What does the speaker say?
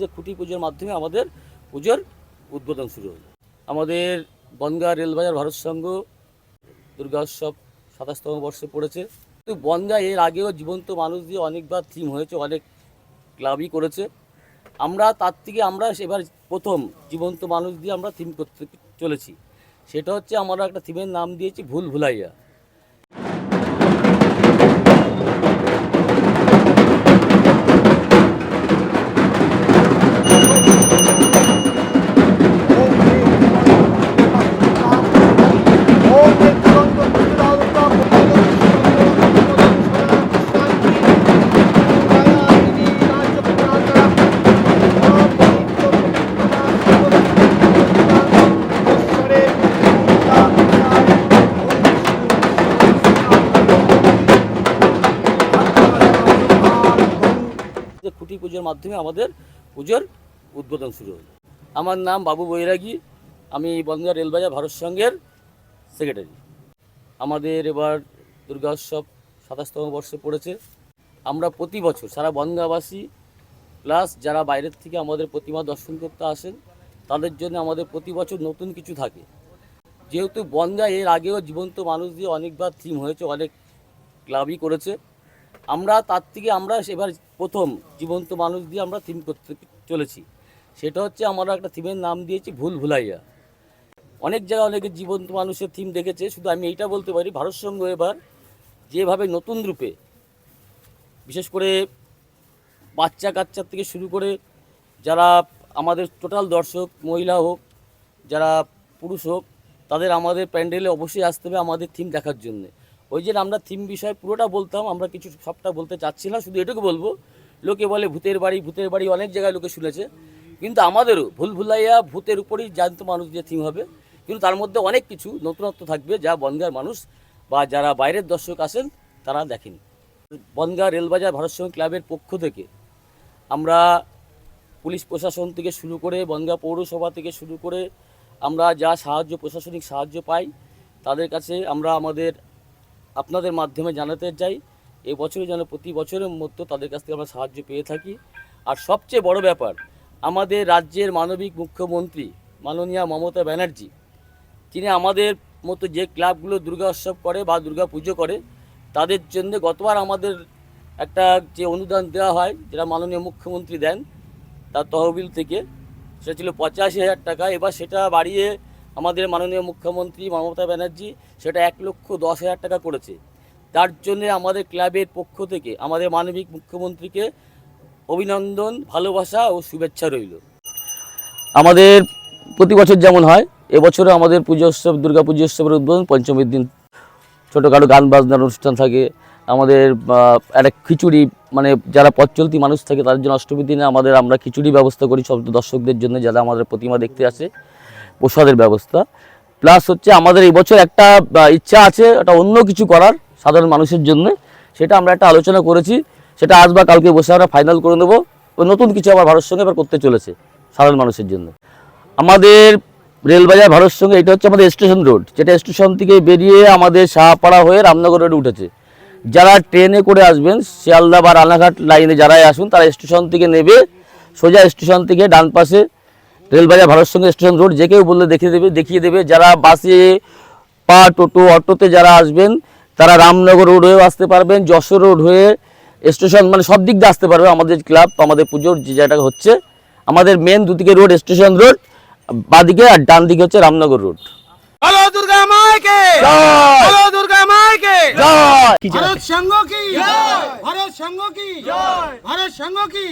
যে খুঁটি পুজোর মাধ্যমে আমাদের পুজোর উদ্বোধন শুরু হলো। আমাদের বনগা রেলবাজার ভারত সংঘ দুর্গা উৎসব সাতাশতম বর্ষে পড়েছে। কিন্তু বনগা এর আগেও জীবন্ত মানুষ দিয়ে অনেকবার থিম হয়েছে, অনেক ক্লাবই করেছে। আমরা তার থেকে আমরা এবার প্রথম জীবন্ত মানুষ দিয়ে আমরা থিম করতে চলেছি। সেটা হচ্ছে আমরা একটা থিমের নাম দিয়েছি ভুল ভুলাইয়া। খুঁটি পুজোর মাধ্যমে আমাদের পুজোর উদ্বোধন শুরু হলো। আমার নাম বাবু বৈরাগী, আমি বনগা রেলবাজার ভারত সংঘের সেক্রেটারি আমাদের এবার দুর্গা উৎসব সাতাশতম বর্ষে পড়েছে। আমরা প্রতি বছর সারা বনগাবাসী প্লাস যারা বাইরের থেকে আমাদের প্রতিমা দর্শন করতে আসেন, তাদের জন্য আমাদের প্রতি বছর নতুন কিছু থাকে। যেহেতু বনগা এর আগেও জীবন্ত মানুষ দিয়ে অনেকবার থিম হয়েছে, অনেক ক্লাবই করেছে। আমরা তার থেকে আমরা এবার প্রথম জীবন্ত মানুষ দিয়ে আমরা থিম করতে চলেছি। সেটা হচ্ছে আমরা একটা থিমের নাম দিয়েছি ভুল ভুলাইয়া। অনেক জায়গায় অনেকে জীবন্ত মানুষের থিম দেখেছে, শুধু আমি এইটা বলতে পারি, ভারত সংঘ এবার যেভাবে নতুন রূপে, বিশেষ করে বাচ্চা কাচ্চার থেকে শুরু করে যারা আমাদের টোটাল দর্শক, মহিলা হোক, যারা পুরুষ হোক, তাদের আমাদের প্যান্ডেলে অবশ্যই আসতে হবে আমাদের থিম দেখার জন্য। ওই যে আমরা থিম বিষয়ে পুরোটা বলতাম, আমরা কিছু সবটা বলতে চাচ্ছি না শুধু এটুকু বলব। লোকে বলে ভূতের বাড়ি ভূতের বাড়ি অনেক জায়গায় লোকে শুনেছে। কিন্তু আমাদেরও ভুল ভুলাইয়া ভূতের উপরই জানতো মানুষ যে থিম হবে, কিন্তু তার মধ্যে অনেক কিছু নতুনত্ব থাকবে যা বনগার মানুষ বা যারা বাইরের দর্শক আসেন তারা দেখেন। বনগা রেলবাজার ভারত সংঘ ক্লাবের পক্ষ থেকে আমরা পুলিশ প্রশাসন থেকে শুরু করে বনগা পৌরসভা থেকে শুরু করে আমরা যা সাহায্য, প্রশাসনিক সাহায্য পাই, তাদের কাছে আমরা আমাদের আপনাদের মাধ্যমে জানাতে চাই এই বছরে যেন প্রতি বছরের মতো তাদের কাছ থেকে আমরা সাহায্য পেয়ে থাকি। আর সবচেয়ে বড় ব্যাপার, আমাদের রাজ্যের মানবিক মুখ্যমন্ত্রী মাননীয়া মমতা ব্যানার্জি, তিনি আমাদের মতো যে ক্লাবগুলো দুর্গা উৎসব করে বা দুর্গা পুজো করে, তাদের জন্য গতবার আমাদের একটা যে অনুদান দেওয়া হয়, যেটা মাননীয় মুখ্যমন্ত্রী দেন, তার তহবিল থেকে, সেটা ছিল পঁচাশি হাজার টাকা। এবার সেটা বাড়িয়ে আমাদের মাননীয় মুখ্যমন্ত্রী মমতা ব্যানার্জি সেটা এক লক্ষ দশ হাজার টাকা করেছে। তার জন্য আমাদের ক্লাবের পক্ষ থেকে আমাদের মানবিক মুখ্যমন্ত্রীকে অভিনন্দন, ভালোবাসা ও শুভেচ্ছা রইল। আমাদের প্রতি বছর যেমন হয়, এবছরও আমাদের পুজো উৎসব, দুর্গা পুজো উৎসবের উদ্বোধন পঞ্চমীর দিন। ছোটোখাটো গান বাজনার অনুষ্ঠান থাকে। আমাদের একটা খিচুড়ি মানে যারা পথ চলতি মানুষ থাকে তাদের জন্য অষ্টমীর দিনে আমাদের আমরা খিচুড়ি ব্যবস্থা করি সব দর্শকদের জন্য, যারা আমাদের প্রতিমা দেখতে আসে। প্রসাদের ব্যবস্থা। প্লাস হচ্ছে আমাদের এই বছর একটা ইচ্ছা আছে, একটা অন্য কিছু করার সাধারণ মানুষের জন্য। সেটা আমরা একটা আলোচনা করেছি। সেটা আজ বা কালকে বসে আমরা ফাইনাল করে নেব। নতুন কিছু আবার ভারত সঙ্গে এবার করতে চলেছে সাধারণ মানুষের জন্য। আমাদের রেলবাজার ভারত সঙ্গে, এটা হচ্ছে আমাদের স্টেশন রোড যেটা স্টেশন থেকে বেরিয়ে আমাদের শাহপাড়া হয়ে রামনগর রোডে উঠেছে। যারা ট্রেনে করে আসবেন, শিয়ালদা বা রানাঘাট লাইনে যারাই আসুন, তারা স্টেশন থেকে নেবে। সোজা স্টেশন থেকে ডান পাশে রেলবাজার ভারত সঙ্গে স্টেশন রোড যে কেউ বললে দেখিয়ে দেবে দেখিয়ে দেবে। যারা বাসে পা টোটো অটোতে যারা আসবেন তারা রামনগর রোড হয়েও আসতে পারবেন যশোর রোড হয়ে স্টেশন মানে সব দিক দিয়ে আসতে পারবে আমাদের ক্লাব আমাদের পুজোর যে জায়গাটা হচ্ছে। আমাদের মেন দুদিকে রোড স্টেশন রোড বাদিকে আর ডান দিকে হচ্ছে রামনগর রোড। বলো দুর্গা মাইকে! জয়! দুর্গা মাইকে! ভারত সংঘ কি? ভারত সংঘ কি? ভারত সংঘ কি?